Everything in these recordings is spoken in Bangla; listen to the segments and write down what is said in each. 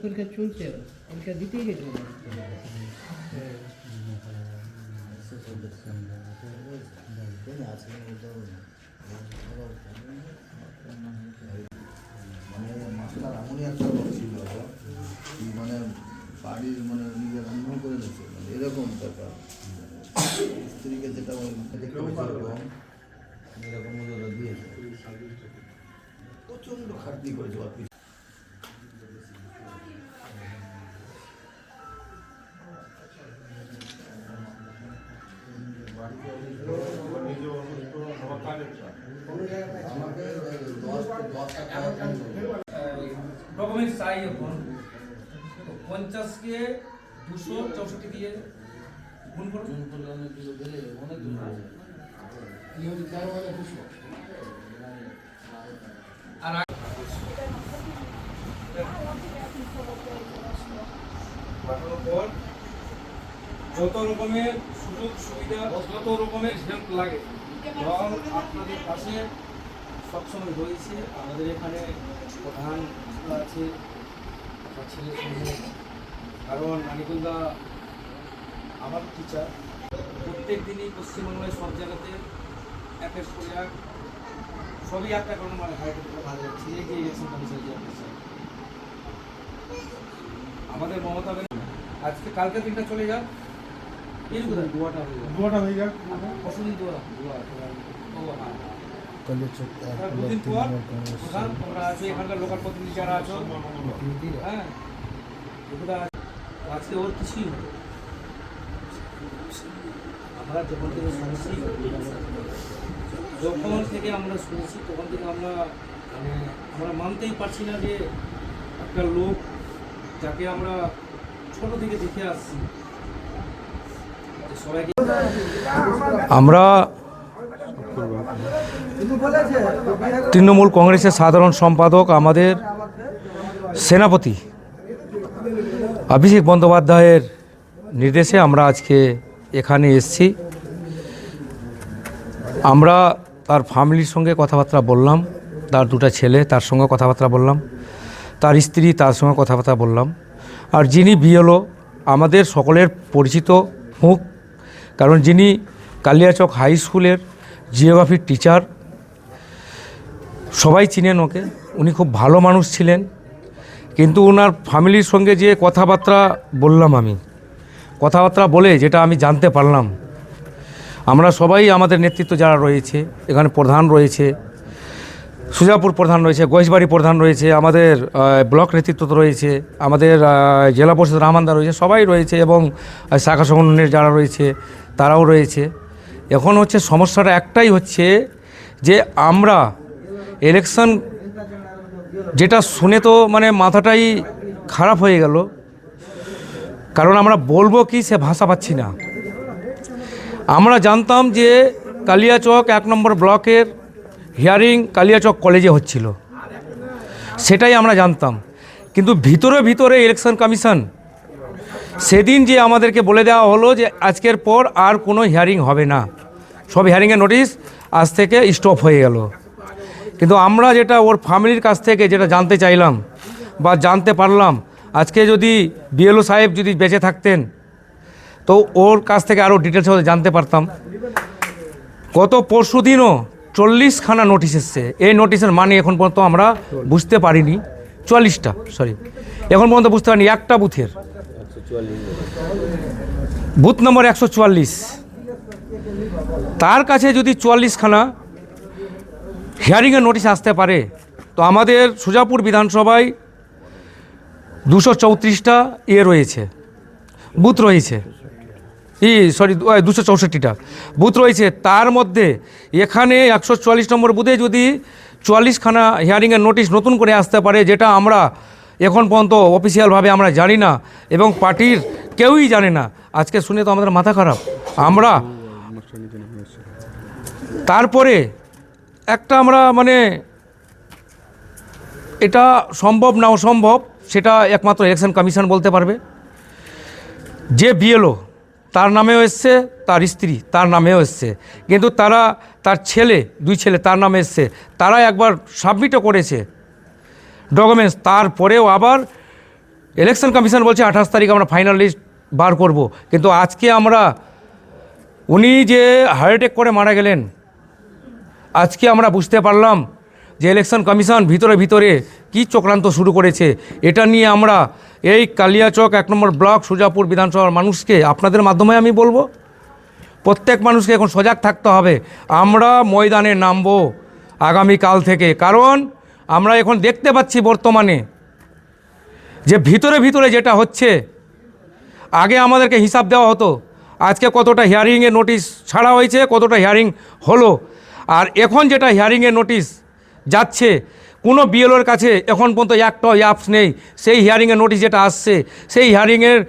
পরীক্ষা চলছে পরীক্ষা দিতেই গেছে মানে মাস্টার এমনই একটা ছিল মানে বাড়ির মানে নিজের অন্য করে নিচ্ছে মানে এরকম ব্যাপার স্ত্রীকে যেটা এরকম প্রচণ্ড খাটনি করেছে ওর পিছনে। আমাকে দশ দশ টাকা ডকুমেন্ট চাই এখন পঞ্চাশকে দুশো চৌষট্টি দিয়ে গুণ করুন আর যত রকমের সুযোগ সুবিধা যত রকমের হেল্প লাগে দল আপনাদের পাশে সবসময় রয়েছে আমাদের এখানে প্রধান আছে আমার ছেলের সঙ্গে কারণ আনিকুলদা আমার টিচার প্রত্যেক দিনই পশ্চিমবাংলায় সব জায়গাতে একের পর এক সবই একটা কারণ মানে হাইটের ভালো যাচ্ছে এগিয়ে গেছেন আমাদের মমতা ব্যানার্জি আজকে কালকে দিনটা চলে যাক। গোয়াটা হয়ে হয়ে যাক। পরশুদিন দোয়া দোয়া ও হ্যাঁ। দুদিন পর তোমরা আছো এখানকার লোকাল প্রতিনিধি যারা আছো। হ্যাঁ। আজকে ওর কিছুই নেই আমরা যখন থেকে যখন থেকে আমরা শুনেছি, তখন থেকে আমরা মানে আমরা মানতেই পারছি না যে একটা লোক যাকে আমরা ছোট থেকে দেখে আসছি সবাইকে আমরা তৃণমূল কংগ্রেসের সাধারণ সম্পাদক, আমাদের সেনাপতি অভিষেক বন্দ্যোপাধ্যায়ের নির্দেশে আমরা আজকে এখানে এসেছি। আমরা তার ফ্যামিলির সঙ্গে কথাবার্তা বললাম। তার দুটো ছেলে, তার সঙ্গে কথাবার্তা বললাম। তার স্ত্রী, তার সঙ্গে কথাবার্তা বললাম। আর যিনি বিএলও আমাদের সকলের পরিচিত মুখ। কারণ যিনি কালিয়াচক হাই স্কুলের জিওগ্রাফির টিচার সবাই চিনেন ওকে। উনি খুব ভালো মানুষ ছিলেন। কিন্তু ওনার ফ্যামিলির সঙ্গে যে কথাবার্তা বললাম আমি, কথাবার্তা বলে যেটা আমি জানতে পারলাম আমরা সবাই আমাদের নেতৃত্ব যারা রয়েছে, এখানে প্রধান রয়েছে, সুজাপুর প্রধান রয়েছে, গয়েশবাড়ি প্রধান রয়েছে, আমাদের ব্লক নেতৃত্ব তো রয়েছে, আমাদের জেলা পরিষদ রামান্দা রয়েছে, সবাই রয়েছে এবং শাখা সংগঠনের যারা রয়েছে, তারাও রয়েছে। এখন হচ্ছে সমস্যাটা একটাই হচ্ছে যে আমরা ইলেকশন যেটা শুনে তো মানে মাথাটাই খারাপ হয়ে গেল। কারণ আমরা বলব কি সে ভাষা পাচ্ছি না। আমরা জানতাম যে কালিয়াচক এক নম্বর ব্লকের হিয়ারিং কালিয়াচক কলেজে হচ্ছিল। সেটাই আমরা জানতাম। কিন্তু ভিতরে ভিতরে ইলেকশন কমিশন সেদিন যে আমাদেরকে বলে দেওয়া হলো যে আজকের পর আর কোনো হিয়ারিং হবে না। সব হিয়ারিংয়ের নোটিশ আজ থেকে স্টপ হয়ে গেল। কিন্তু আমরা যেটা ওর ফ্যামিলির কাছ থেকে যেটা জানতে চাইলাম বা জানতে পারলাম, আজকে যদি বিএলও সাহেব যদি বেঁচে থাকতেন তো ওর কাছ থেকে আরও ডিটেলস জানতে পারতাম। গত পরশু দিনও চল্লিশখানা নোটিশ এসছে। এই নোটিশের মানে এখন পর্যন্ত আমরা বুঝতে পারিনি। চুয়াল্লিশটা সরি এখন পর্যন্ত বুঝতে পারিনি, একটা বুথের। বুথ নম্বর একশো চুয়াল্লিশ। তার কাছে যদি চুয়াল্লিশখানা হিয়ারিংয়ের নোটিশ আসতে পারে, তো আমাদের সুজাপুর বিধানসভায় দুশো চৌত্রিশটা ইয়ে রয়েছে, বুথ রয়েছে। ই সরি দুশো চৌষট্টিটা। বুথ রয়েছে, তার মধ্যে এখানে একশো চুয়াল্লিশ নম্বর বুথে যদি চুয়াল্লিশখানা হিয়ারিংয়ের নোটিশ নতুন করে আসতে পারে, যেটা আমরা এখন পর্যন্ত অফিসিয়ালভাবে আমরা জানি না এবং পার্টির কেউই জানে না। আজকে শুনে তো আমাদের মাথা খারাপ। আমরা তারপরে একটা আমরা মানে এটা সম্ভব না অসম্ভব, সেটা একমাত্র ইলেকশন কমিশন বলতে পারবে। যে বিএলও তার নামেও এসছে, তার স্ত্রী তার নামেও এসছে। কিন্তু তারা, তার ছেলে, দুই ছেলে তার নামে এসছে। তারা একবার সাবমিটও করেছে ডকুমেন্টস। তারপরেও আবার ইলেকশন কমিশন বলছে, আঠাশ তারিখ আমরা ফাইনাল লিস্ট বার করব। কিন্তু আজকে আমরা, উনি যে হার্ট অ্যাটাক করে মারা গেলেন, আজকে আমরা বুঝতে পারলাম যে ইলেকশন কমিশন ভিতরে ভিতরে কি চক্রান্ত শুরু করেছে, এটা নিয়ে আমরা এই কালিয়াচক এক নম্বর ব্লক সুজাপুর বিধানসভার মানুষকে আপনাদের মাধ্যমে আমি বলব। প্রত্যেক মানুষকে এখন সজাগ থাকতে হবে। আমরা ময়দানে নামবো আগামীকাল থেকে। কারণ আমরা এখন দেখতে পাচ্ছি বর্তমানে যে ভিতরে ভিতরে যেটা হচ্ছে, আগে আমাদেরকে হিসাব দেওয়া হতো, আজকে কতটা হিয়ারিংয়ের নোটিশ ছাড়া হয়েছে, কতটা হিয়ারিং হলো। আর এখন যেটা হিয়ারিংয়ের নোটিশ যাচ্ছে। কোনো বিএলওর কাছে এখন পর্যন্ত একটা অ্যাপস নেই। সেই হিয়ারিংয়ের নোটিশ যেটা আসছে, সেই হিয়ারিংয়ের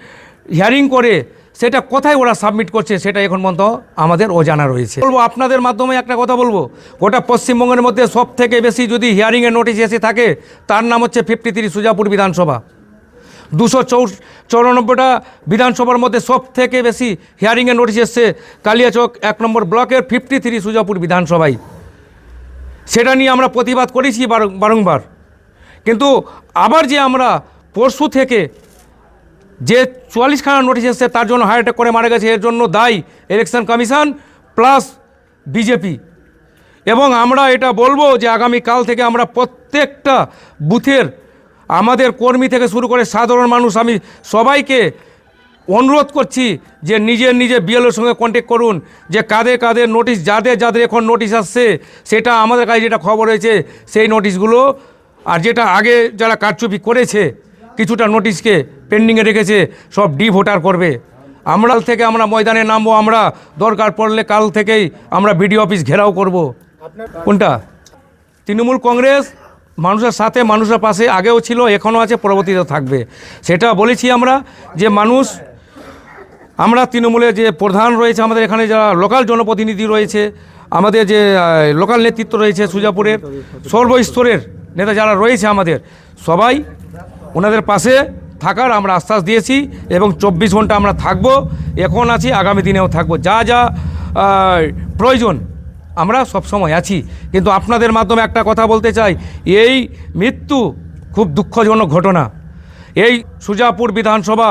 হিয়ারিং করে সেটা কোথায় ওরা সাবমিট করছে সেটা এখন পর্যন্ত আমাদের অজানা রয়েছে। বলব, আপনাদের মাধ্যমে একটা কথা বলব, গোটা পশ্চিমবঙ্গের মধ্যে সব থেকে বেশি যদি হিয়ারিংয়ের নোটিশ এসে থাকে, তার নাম হচ্ছে ফিফটি থ্রি সুজাপুর বিধানসভা। দুশো চৌ চৌরানব্বইটা বিধানসভার মধ্যে সব থেকে বেশি হিয়ারিংয়ের নোটিশ এসছে কালিয়াচক এক নম্বর ব্লকের ফিফটি থ্রি সুজাপুর বিধানসভায়। সেটা নিয়ে আমরা প্রতিবাদ করেছি বারং- বারংবার। কিন্তু আবার যে আমরা পরশু থেকে যে চুয়াল্লিশখানা নোটিশ এসছে, তার জন্য হার্ট অ্যাটাক করে মারা গেছে, এর জন্য দায়ী ইলেকশন কমিশন প্লাস বিজেপি। এবং আমরা এটা বলব যে আগামী কাল থেকে আমরা প্রত্যেকটা বুথের আমাদের কর্মী থেকে শুরু করে সাধারণ মানুষ, আমি সবাইকে অনুরোধ করছি যে নিজের নিজে বিএলওর সঙ্গে কন্ট্যাক্ট করুন যে কাদের কাদের নোটিশ যাদের যাদের এখন নোটিশ আসছে সেটা আমাদের কাছে যেটা খবর হয়েছে সেই নোটিশগুলো আর যেটা আগে যারা কারচুপি করেছে কিছুটা নোটিশকে পেন্ডিংয়ে রেখেছে সব ডি ভোটার করবে। আমরা থেকে আমরা ময়দানে নামবো আমরা দরকার পড়লে কাল থেকেই আমরা বিডিও অফিস ঘেরাও করব। কোনটা? তৃণমূল কংগ্রেস মানুষের সাথে মানুষের পাশে আগেও ছিল এখনও আছে পরবর্তীতে থাকবে। সেটা বলেছি আমরা যে মানুষ আমরা তৃণমূলের যে প্রধান রয়েছে, আমাদের এখানে যারা লোকাল জনপ্রতিনিধি রয়েছে, আমাদের যে লোকাল নেতৃত্ব রয়েছে সুজাপুরের, সর্বস্তরের নেতা যারা রয়েছে আমাদের, সবাই ওনাদের পাশে থাকার আমরা আশ্বাস দিয়েছি এবং চব্বিশ ঘণ্টা আমরা থাকব, এখন আছি, আগামী দিনেও থাকব। যা যা প্রয়োজন, আমরা সবসময় আছি। কিন্তু আপনাদের মাধ্যমে একটা কথা বলতে চাই, এই মৃত্যু খুব দুঃখজনক ঘটনা। এই সুজাপুর বিধানসভা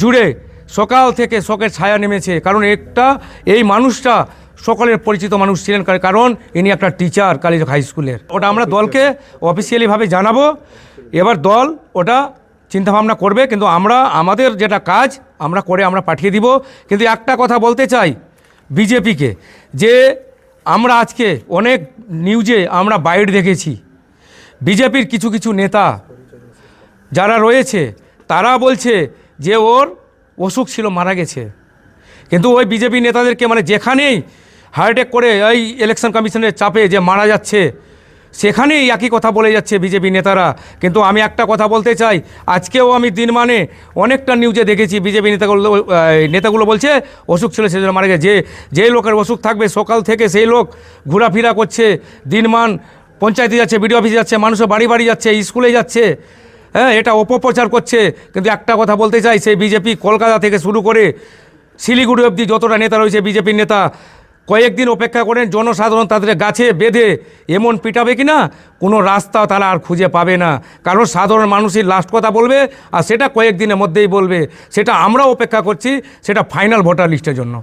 জুড়ে সকাল থেকে শোকের ছায়া নেমেছে। কারণ একটা, এই মানুষটা সকলের পরিচিত মানুষ ছিলেন। কার- কারণ ইনি একটা টিচার কালীচক হাই স্কুলের ওটা আমরা দলকে অফিসিয়ালিভাবে জানাব। এবার দল ওটা চিন্তাভাবনা করবে, কিন্তু আমরা, আমাদের যেটা কাজ, আমরা করে আমরা পাঠিয়ে দিব। কিন্তু একটা কথা বলতে চাই বিজেপিকে, যে আমরা আজকে অনেক নিউজে আমরা বাইট দেখেছি। বিজেপির কিছু কিছু নেতা যারা রয়েছে, তারা বলছে যে ওর অসুখ ছিল, মারা গেছে। কিন্তু ওই বিজেপি নেতাদেরকে মানে যেখানেই হার্ট করে এই ইলেকশন কমিশনের চাপে যে মারা যাচ্ছে, সেখানেই একই কথা বলে যাচ্ছে বিজেপি নেতারা। কিন্তু আমি একটা কথা বলতে চাই, আজকেও আমি দিন মানে অনেকটা নিউজে দেখেছি বিজেপি নেতাগুলো নেতাগুলো বলছে, অসুখ ছিল, সেজন্য মারা গেছে। যে যে লোকের অসুখ থাকবে, সকাল থেকে সেই লোক ঘোরাফেরা করছে দিনমান পঞ্চায়েতে যাচ্ছে বিডিও অফিসে যাচ্ছে মানুষের বাড়ি বাড়ি যাচ্ছে, স্কুলে যাচ্ছে। হ্যাঁ এটা অপপ্রচার করছে। কিন্তু একটা কথা বলতে চাই সে বিজেপি কলকাতা থেকে শুরু করে শিলিগুড়ি অবধি যতটা নেতা রয়েছে বিজেপির নেতা, কয়েকদিন অপেক্ষা করেন, জনসাধারণ তাদের গাছে বেঁধে এমন পিটাবে কি না কোনো রাস্তা তারা আর খুঁজে পাবে না। কারণ সাধারণ মানুষই লাস্ট কথা বলবে, আর সেটা কয়েকদিনের মধ্যেই বলবে। সেটা আমরাও অপেক্ষা করছি, সেটা ফাইনাল ভোটার লিস্টের জন্য।